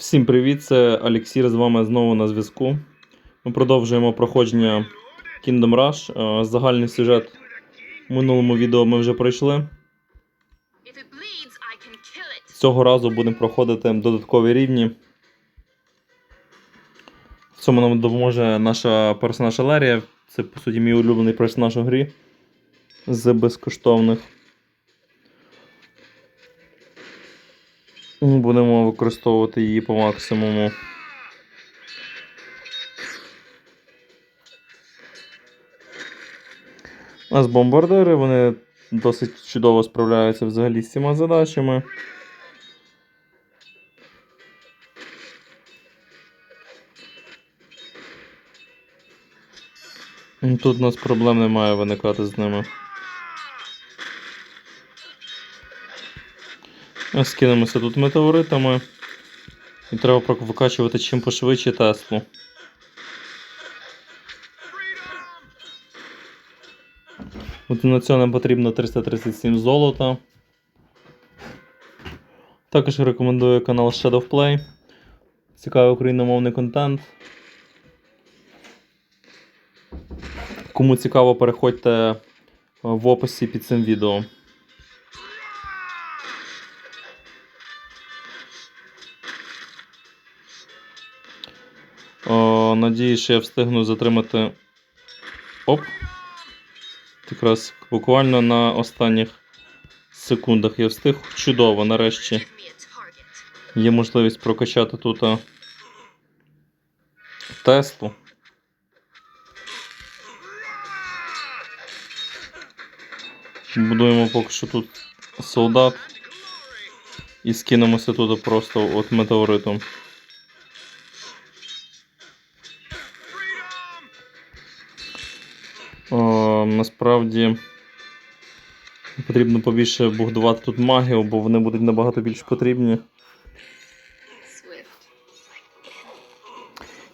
Всім привіт, це Олексір з вами знову на зв'язку. Ми продовжуємо проходження Kingdom Rush. Е, Загальний сюжет в минулому відео ми вже пройшли. Цього разу будемо проходити додаткові рівні. В цьому нам допоможе наша персонаж Лерія. Це, по суті, мій улюблений персонаж у грі з безкоштовних. Будемо використовувати її по максимуму. У нас бомбардири, вони досить чудово справляються взагалі з цими задачами. Тут у нас проблем не має виникати з ними. Скинемося тут метеоритами. І треба викачувати чим пошвидше Теслу. От на це нам потрібно 337 золота. Також рекомендую канал Shadow Play. Цікавий україномовний контент. Кому цікаво, переходьте в описі під цим відео. О, надіюсь, що я встигну затримати. Оп. Якраз буквально на останніх секундах я встиг. Чудово, нарешті є можливість прокачати тут а, Теслу. Будуємо поки що тут солдат. І скинемося тут просто от метеоритом. Насправді потрібно побільше будувати тут магію, бо вони будуть набагато більш потрібні.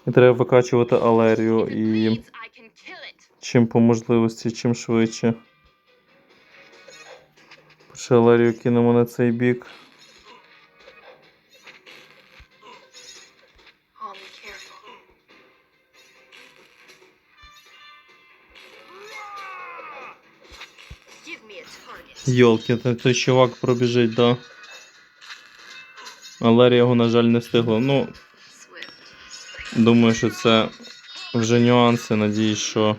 І треба викачувати алерію і чим по можливості, чим швидше. Ще алерію кинемо на цей бік. Йолки, той чувак пробіжить, да. Алерія його, на жаль, не встигла. Ну, думаю, що це вже нюанси. Надіюсь, що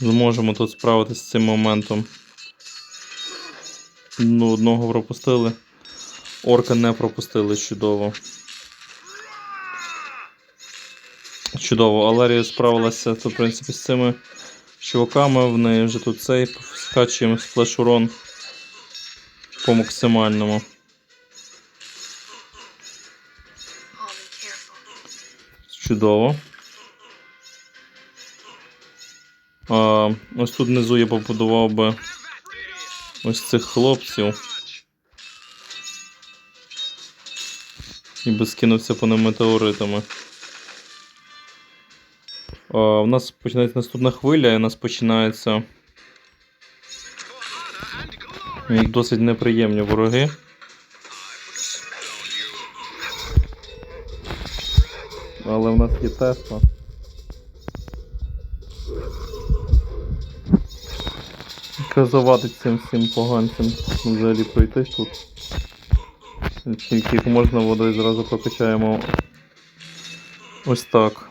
зможемо тут справитися з цим моментом. Ну, одного пропустили. Орка не пропустили чудово. Чудово, Алерія справилася в принципі, з цими чуваками. В неї вже тут цей скачуємо сплеш урон по максимальному. Чудово. А, ось тут внизу я побудував би ось цих хлопців. І би скинувся по ним метеоритами. А, у нас починається наступна хвиля, і у нас починається досить неприємні вороги. Але в нас є Тесла. Яка цим всім поганцям взагалі пройти тут. Тільки можна водою зразу прокачаємо ось так.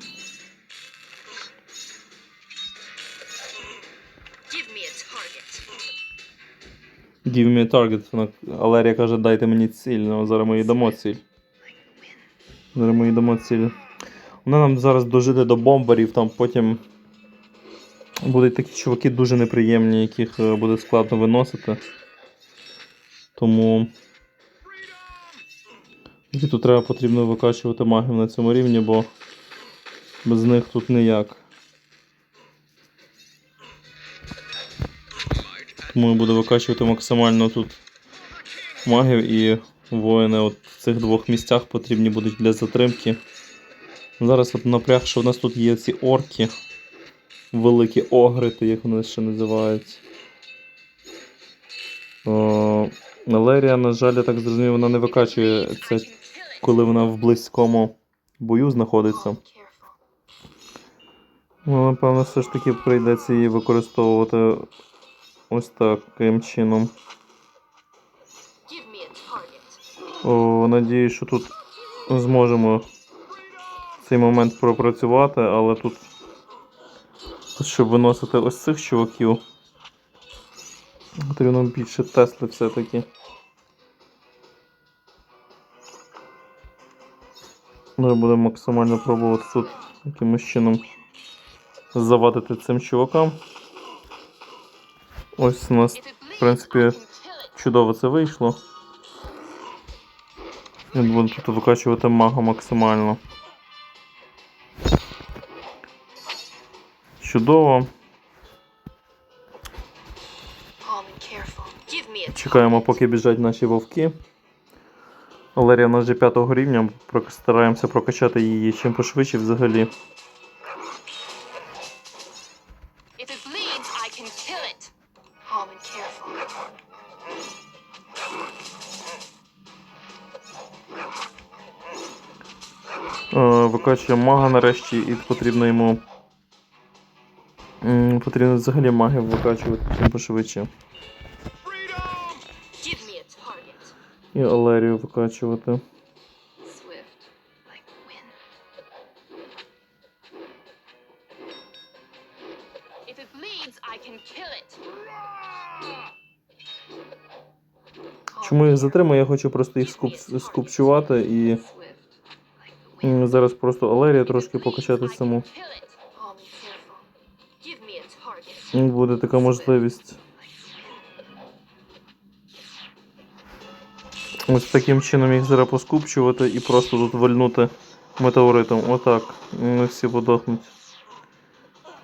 Give me a target. Алерія каже, дайте мені ціль. Ну, зараз ми їй дамо ціль. Зараз ми їй дамо ціль. Вона нам зараз дожити до бомбарів, там потім будуть такі чуваки дуже неприємні, яких е, буде складно виносити. Тому. І тут треба потрібно викачувати магію на цьому рівні, бо без них тут ніяк. Тому я буду викачувати максимально тут магів і воїни от в цих двох місцях потрібні будуть для затримки. Зараз от напряг, що в нас тут є ці орки. Великі огрити, як вони ще називають. О, Лерія, на жаль, я так зрозумів, вона не викачує це коли вона в близькому бою знаходиться. Ну, напевно, все ж таки прийдеться її використовувати ось таким чином. О, надію, що тут зможемо цей момент пропрацювати, але тут щоб виносити ось цих чуваків, потрібно більше Тесли все-таки. Ми будемо максимально пробувати тут якимось чином завадити цим чувакам. Ось у нас bleeds, принципі, чудово це вийшло. Він буде тут викачувати мага максимально. Чудово. Чекаємо, поки біжать наші вовки. Валерія в нас вже п'ятого рівня. Стараємося прокачати її чим пошвидше взагалі. If it bleeds, I can kill it. Calm and careful. Е, Викачуємо мага нарешті, і потрібно йому. Потрібно взагалі магів викачувати чим пошвидше. І Алерію викачувати. Чому їх затримую? Я хочу просто їх скуп... скупчувати і зараз просто Алерія трошки покачати саму. Буде така можливість. Ось таким чином їх зараз поскупчувати і просто тут вальнути метеоритом. Отак. Вони всі подохнуть.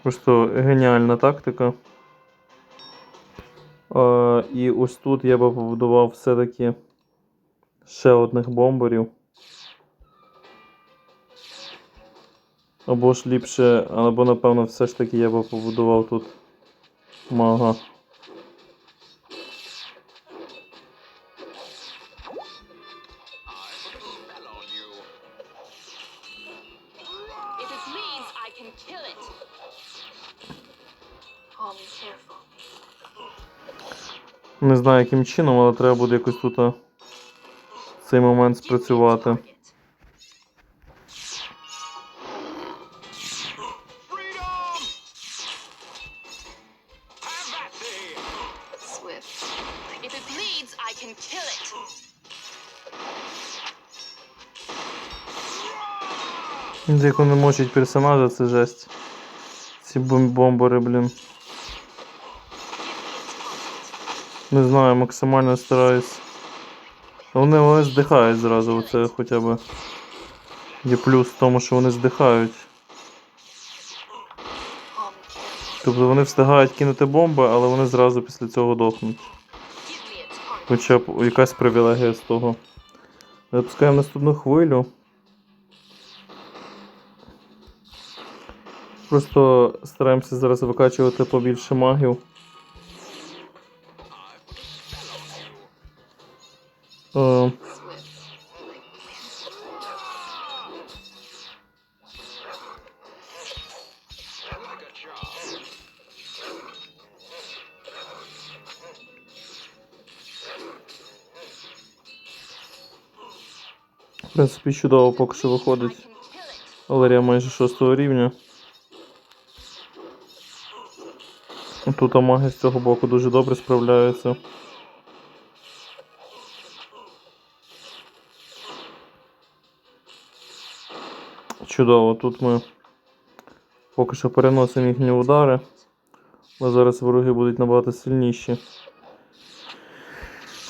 Просто геніальна тактика. А, і ось тут я би побудував все-таки ще одних бомберів. Або ж ліпше, або напевно все ж таки я би побудував тут мага. Kill it. Calm and careful. Не знаю яким чином, але треба буде якось тут а, цей момент спрацювати. Як вони мочать персонажа, це жесть. Ці бом- бомбери, блін. Не знаю, максимально стараюсь. Вони, вони здихають зразу, оце хоча б. Є плюс в тому, що вони здихають. Тобто вони встигають кинути бомби, але вони зразу після цього дохнуть. Хоча б якась привілегія з того. Запускаємо наступну хвилю. Просто стараємося зараз викачувати побільше магів. Е, в принципі, чудово поки що виходить. Валерія майже шостого рівня. Тут маги з цього боку дуже добре справляються. Чудово, тут ми поки що переносимо їхні удари, але зараз вороги будуть набагато сильніші.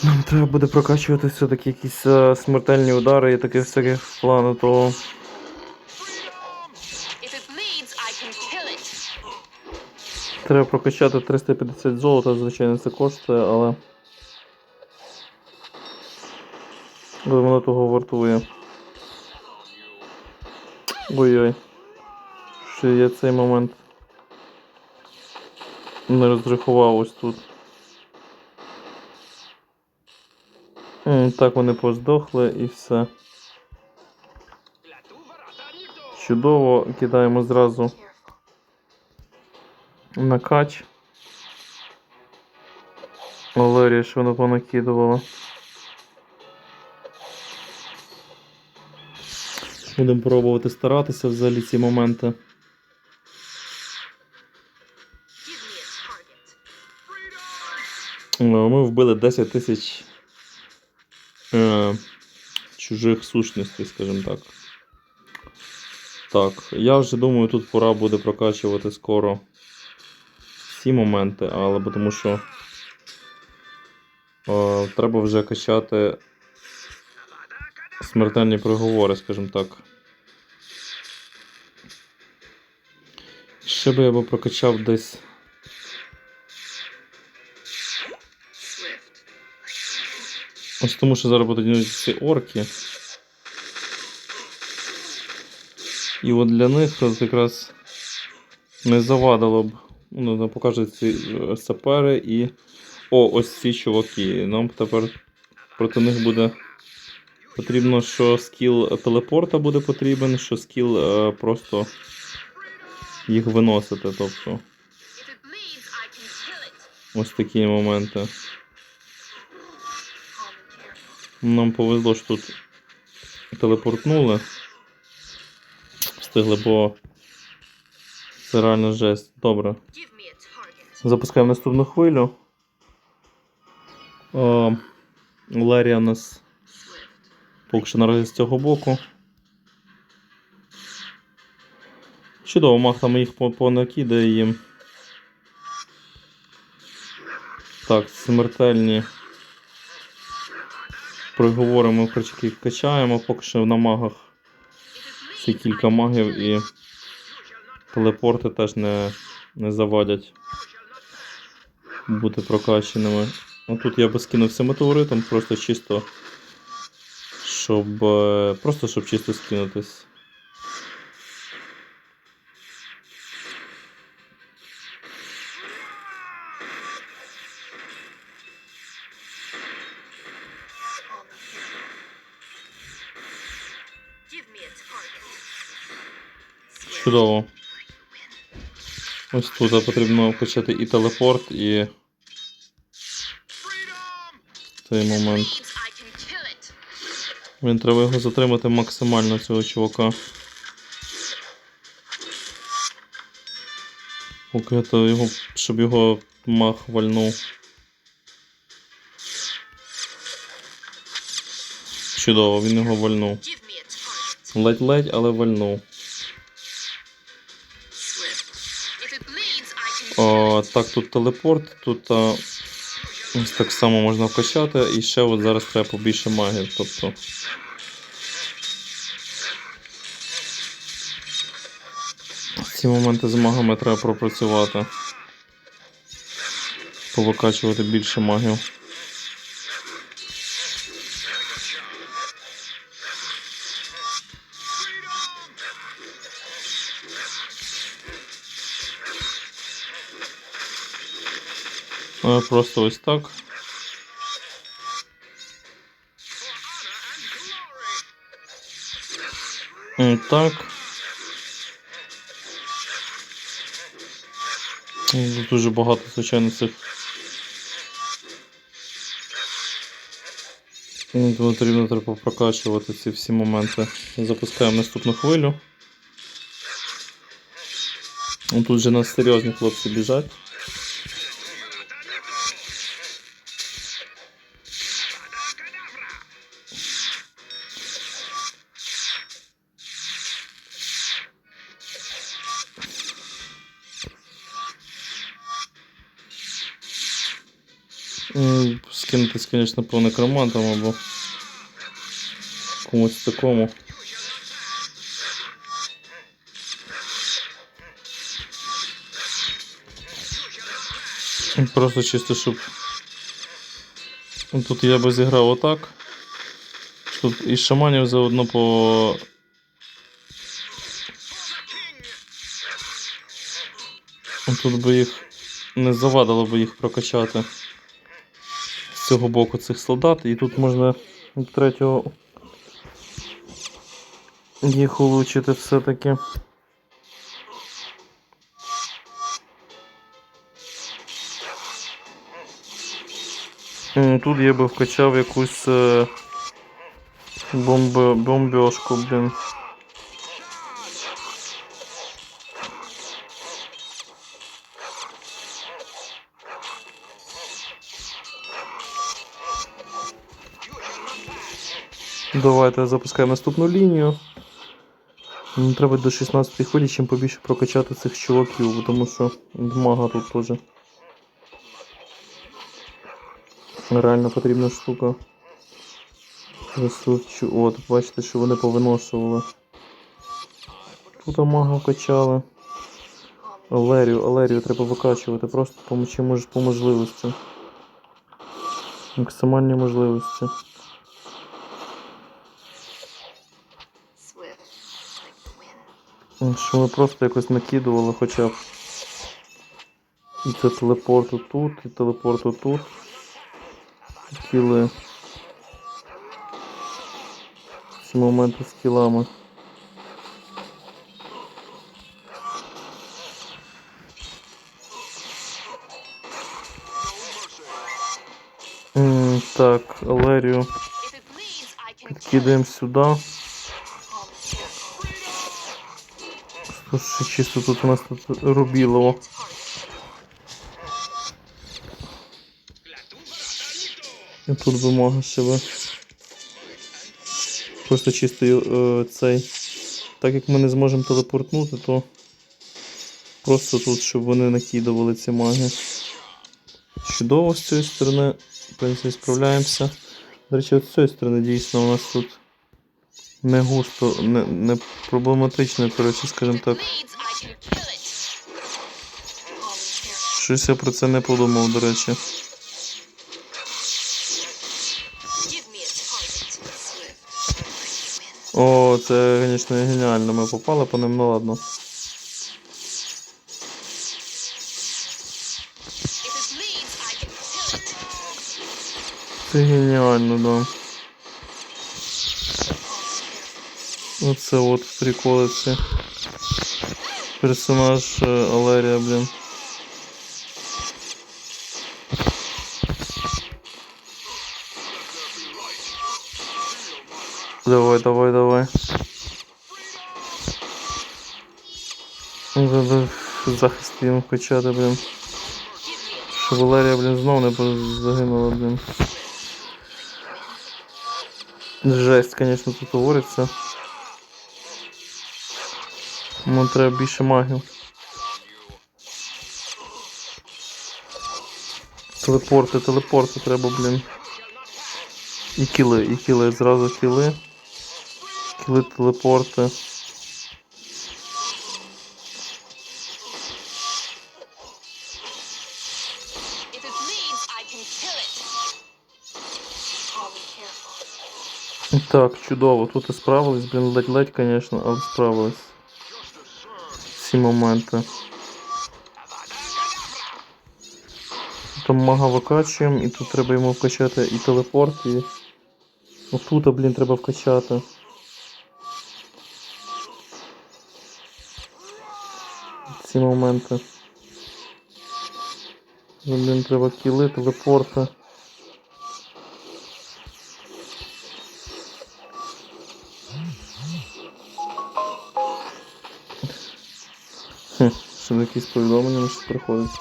Нам треба буде прокачувати все-таки якісь е, смертельні удари і плану bleeds, I can kill it. Треба прокачати 350 золота, звичайно, це коштує, але. Але того вартує. Ой-ой. Що я цей момент не розрахував ось тут. Так вони поздохли і все. Чудово, кидаємо зразу на кач. Валерія, що вона понакидувала. Будемо пробувати старатися взагалі ці моменти. Е, Ми вбили 10 тисяч е, чужих сущностей, скажімо так. Так, я вже думаю, тут пора буде прокачувати скоро ці моменти, але тому що е, треба вже качати смертельні приговори, скажімо так. Ще би я би прокачав десь. Ось тому, що зараз будуть ці орки. І от для них от якраз не завадило б. Ну, нам покажуть ці е, сапери і. О, ось ці чуваки. Нам тепер проти них буде потрібно, що скіл телепорта буде потрібен, що скіл е, просто їх виносити. Тобто, ось такі моменти. Нам повезло, що тут телепортнули. Встигли, бо це реально жесть. Добре. Запускаємо наступну хвилю. О, Ларія нас. Поки що наразі з цього боку. Чудово, Махта ми їх по- понакидає їм. Так, смертельні. Приговори ми коротше, качаємо, поки що на магах Це кілька магів і телепорти теж не, не завадять бути прокаченими. А тут я би скинувся метеоритом, просто чисто. Щоб. е, Просто щоб чисто скинутись. Чудово. Ось тут потрібно вкачати і телепорт, і цей момент. Він треба його затримати максимально цього чувака. Поки то його, щоб його мах вальнув. Чудово, він його вальнув. Ледь-ледь, але вальнув. О, так, тут телепорт, тут а, ось так само можна вкачати, і ще от зараз треба побільше магів. Тобто. Ці моменти з магами треба пропрацювати. Повикачувати більше магів. Е, Просто ось так. Так. Дуже багато, звичайно, цих. Потрібно треба прокачувати ці всі моменти. Запускаємо наступну хвилю. Тут же нас серйозні хлопці біжать. Звісно, по некромантам або комусь такому. Просто чисто, щоб. Тут я би зіграв отак. Щоб і шаманів заодно по. Тут би їх не завадило би їх прокачати цього боку цих солдат. І тут можна від третього їх улучшити все-таки. Тут я би вкачав якусь е, бомб, бомбьошку, блін. Давайте запускаємо наступну лінію. Треба до 16 хвилі, чим побільше прокачати цих чуваків, тому що мага тут теж. Реально потрібна штука. Ресурс. От, бачите, що вони повиношували. Тут мага вкачали. Алерію, алерію треба викачувати, просто по, м- чим по можливості. Максимальні можливості. Що ми просто якось накидували хоча б. І це телепорт тут, і телепорт тут. Кіли. Ці моменти з кілами. Так, it. підкидаємо сюди. Ще чисто тут у нас тут рубілово. І тут вимога ще би. Просто чисто е, цей. Так як ми не зможемо телепортнути, то просто тут, щоб вони накидували ці маги. Чудово з цієї сторони. В принципі, справляємося. До речі, от з цієї сторони дійсно у нас тут не густо, не, не проблематично, коротше, скажімо так. Щось я про це не подумав, до речі. О, це, звісно, геніально. Ми попали по ним, ну ладно. Це геніально, да. Call me careful. Оце от приколи ці. Персонаж е, Алерія, блін. Давай, давай, давай. Треба захист їм вкачати, блін. Щоб Валерія, блін, знов не загинула, блін. Жесть, звісно, тут говориться. Нам треба більше магів. Телепорти, телепорти треба, блін. І кіли, і кіли, зразу кіли. Кіли, телепорти. Так, чудово. Тут і справились, блін, ледь-ледь, звісно, але справились. Всі моменти. Там мага викачуємо, і тут треба йому вкачати і телепорт, і. Отут, блін, треба вкачати. Ці моменти. Блін, треба кіли, телепорти. Хм, ще якісь повідомлення на щось.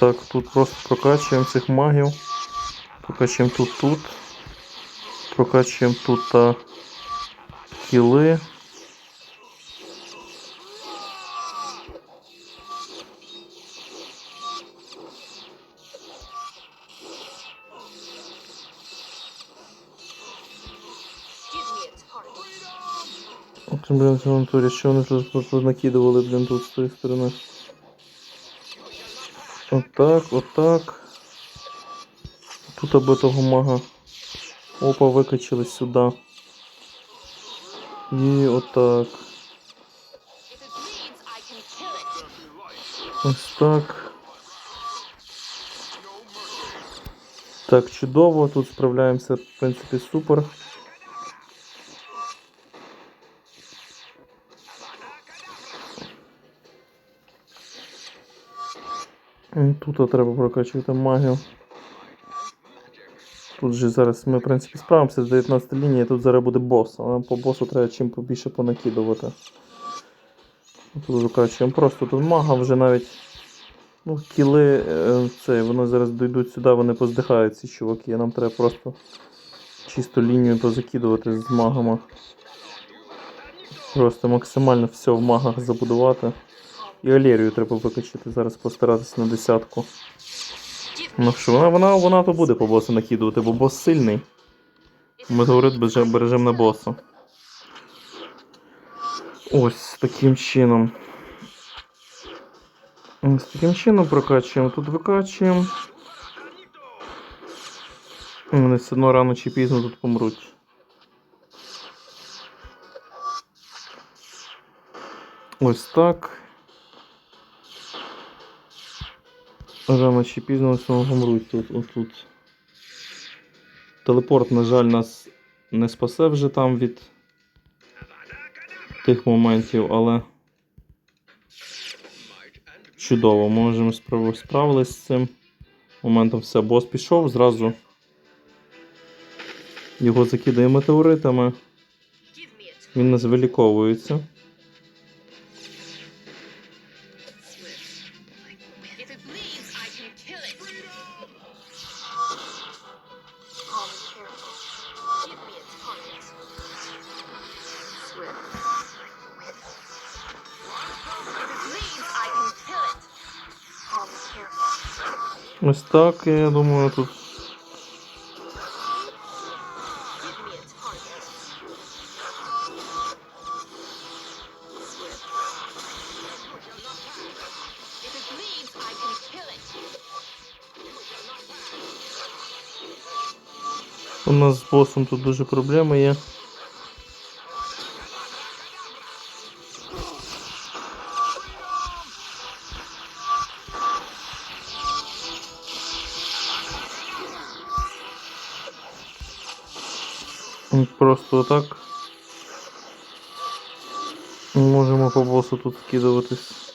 Так, тут просто прокачуємо цих магів. Прокачуємо тут тут. Прокачуємо тут та кіли. Блін, в натурі, що вони тут, накидували, блін, тут з тої сторони. Отак, отак. Тут аби того мага. Опа, викачали сюди. І отак. Ось так. Так, чудово, тут справляємося, в принципі, супер. Тут треба прокачувати магію. Тут же зараз ми, в принципі, справимося з 19 лінії, тут зараз буде бос, але по босу треба чим побільше понакидувати. Тут викачуємо просто тут мага вже навіть. Ну, кіли, е, це, вони зараз дійдуть сюди, вони поздихають ці чуваки. Нам треба просто чисту лінію позакидувати з магами. Просто максимально все в магах забудувати. І Алерію треба викачати зараз постаратися на десятку. Ну що, вона, вона, вона то буде по босу накидувати, бо бос сильний. Метеорит бережем, бережем на боса. Ось таким чином. Ось таким чином прокачуємо. Тут викачуємо. Вони все одно рано чи пізно тут помруть. Ось так. Рано чи пізно все тут, отут. Телепорт, на жаль, нас не спасе вже там від тих моментів, але чудово, можемо справ- справились з цим моментом. Все, бос пішов, зразу його закидає метеоритами, він нас виліковується. Так, я думаю, тут Give me a target. Swift. If it bleeds, I can kill it. у нас з босом тут дуже проблеми є. Просто отак. Можемо по босу тут скидуватись.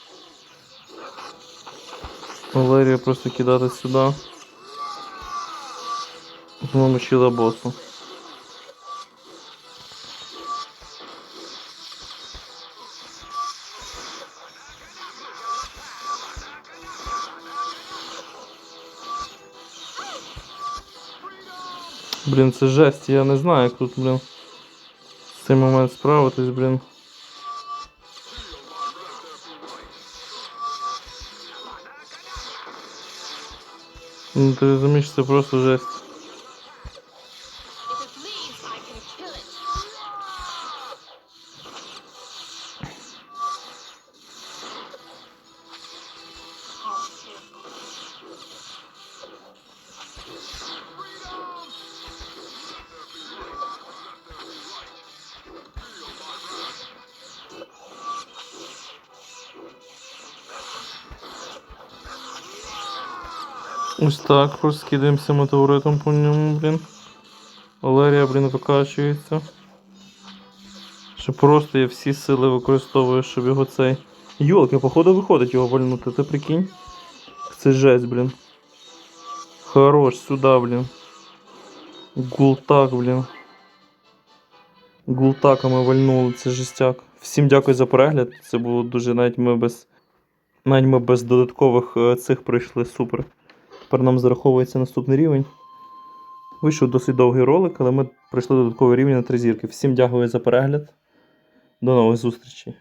Валерія просто кидати сюди. Знову щила босу. Блін, це жесть, я не знаю, як тут, блін. В цей момент справитись, блін. Ну, ти розумієш, це просто жесть. Ось так, розкидаємося метеоритом по ньому, блін. Валерія, блін, викачується. Що просто я всі сили використовую, щоб його цей. Йолки, походу виходить його вальнути, ти прикинь? Це жесть, блін. Хорош, сюди, блін. Гултак, блін. Гултаками вальнули, це жестяк. Всім дякую за перегляд. Це було дуже навіть ми без. Навіть ми без додаткових е, цих пройшли супер. Тепер нам зараховується наступний рівень. Вийшов досить довгий ролик, але ми пройшли додаткового рівня на три зірки. Всім дякую за перегляд. До нових зустрічей.